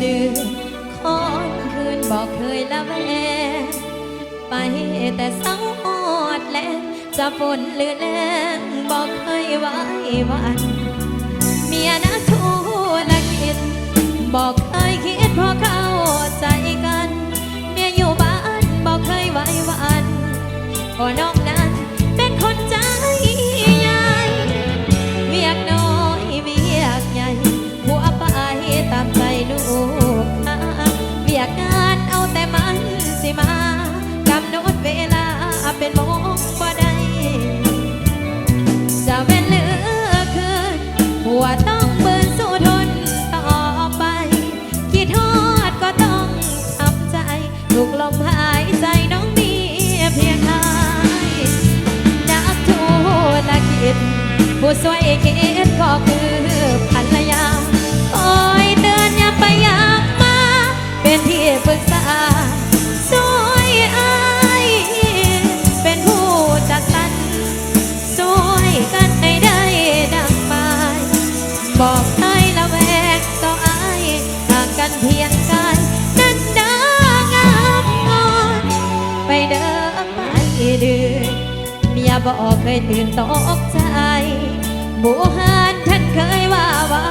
เดือคอนคืนบอกเคยละแวไปแต่เศงอดแลจะฝนหรือแรงบอกเคยไว้วันเมียนะทุรกิจบอกเคยคิดพอเขา มากำหนดเวลาเป็นโมงบ่ได้จะเป็นเหลือเกินหัวต้องเบินสู้ทนต่อไป คิดทอดก็ต้องทำใจถูกลมหายใจน้องมีเพียงทายนักธุรกิจผู้ช่วยคิดก็คือ บอกเคยตื่นตกใจหมู่หานท่านเคยว่าไว้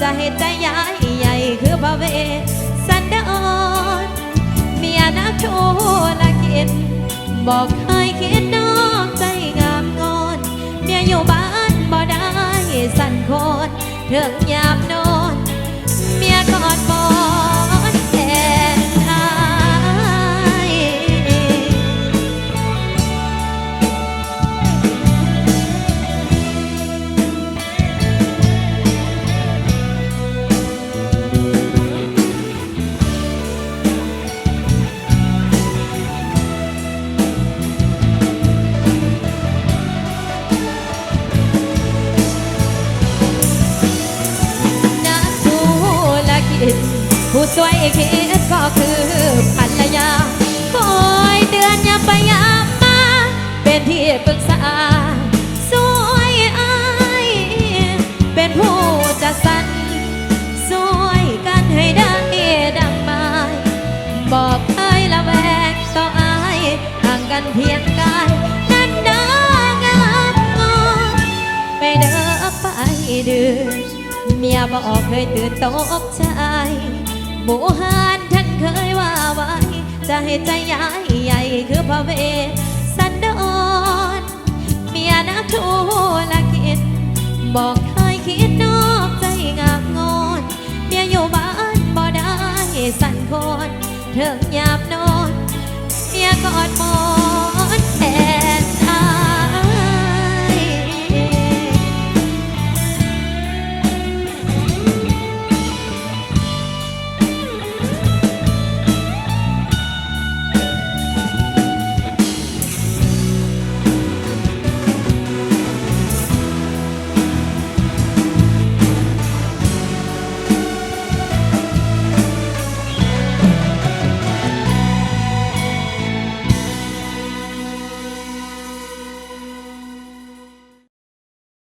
จะเหตุใจย้ายใหญ่คือพระเวสสันดรเมียนักธุรกิจบอกเคยคิดนอกใจงามงอน เมียอยู่บ้านบ่ได้สั่นคนเถิงยามนอน ผู้ช่วยคิดก็คือภรรยา คอยเตือนอย่าไปยามมา เป็นที่ปรึกษาช่วยอาย เป็นผู้จัดสรรช่วยกันให้ได้ดังหมาย บอกให้ละแวกต่ออายห่างกันเพียงกายนั้นดางามงอนไปเด้อไปเดือนเมียบอกเคยตื่นตกใจ หมู่หานท่านเคยว่าไว้ จะให้ใจย้ายใหญ่คือพระเวสสันดรเมียนักธุรกิจ บอกเคยคิดนอกใจงามงอนเมียอยู่บ้านบ่ได้สั่นคนเถิงยามนอนเมียกอดมอน